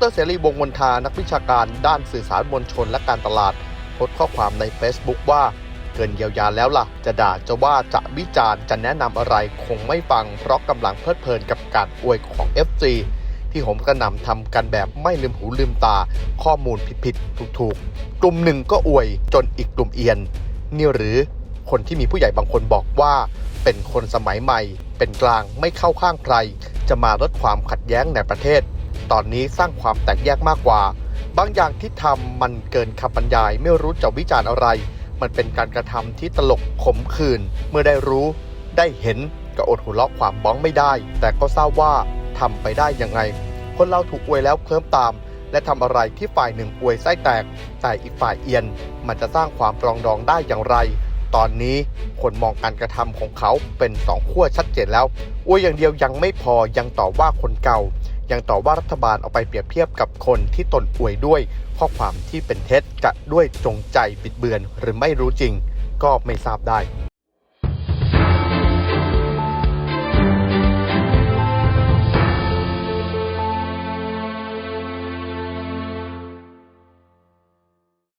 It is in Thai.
รเสรีวงมนทานักวิชาการด้านสื่อสารมวลชนและการตลาดโพสต์ข้อความใน Facebook ว่าเกินเยียวยาแล้วล่ะ จะด่าจะว่าจะวิจารณ์จะแนะนำอะไรคงไม่ฟัง เพราะกำลังเพลิดเพลินกับการอวยของ FC ที่ผมกระนำทำกันแบบไม่ลืมหูลืมตา ข้อมูลผิดๆถูกๆ กลุ่มหนึ่งก็อวยจนอีกกลุ่มเอียน นี่หรือคนที่มีผู้ใหญ่บางคนบอกว่า เป็นคนสมัยใหม่ เป็นกลางไม่เข้าข้างใคร จะมาลดความขัดแย้งในประเทศ ตอนนี้สร้างความแตกแยกมากกว่า บางอย่างที่ทำมันเกินคำบรรยาย ไม่รู้จะวิจารณ์อะไร มันเป็นการกระทำที่ตลกขมขื่นเมื่อได้รู้ ได้เห็นก็อดหัวเราะความบ้องไม่ได้ แต่ก็ทราบว่าทำไปได้ยังไง คนเราถูกอวยแล้วเคลิ้มตาม และทำอะไรที่ฝ่ายหนึ่งอวยไส้แตก แต่อีกฝ่ายเอียน มันจะสร้างความปรองดองได้อย่างไร ตอนนี้คนมองการกระทำของเขาเป็นสองขั้วชัดเจนแล้วอวยอย่างเดียวยังไม่พอยังต่อว่าคนเก่า ยังต่อว่ารัฐบาลเอาไปเปรียบเทียบกับคนที่ตนอวยด้วย ข้อความที่เป็นเท็จจะด้วยจงใจบิดเบือนหรือไม่รู้จริง ก็ไม่ทราบได้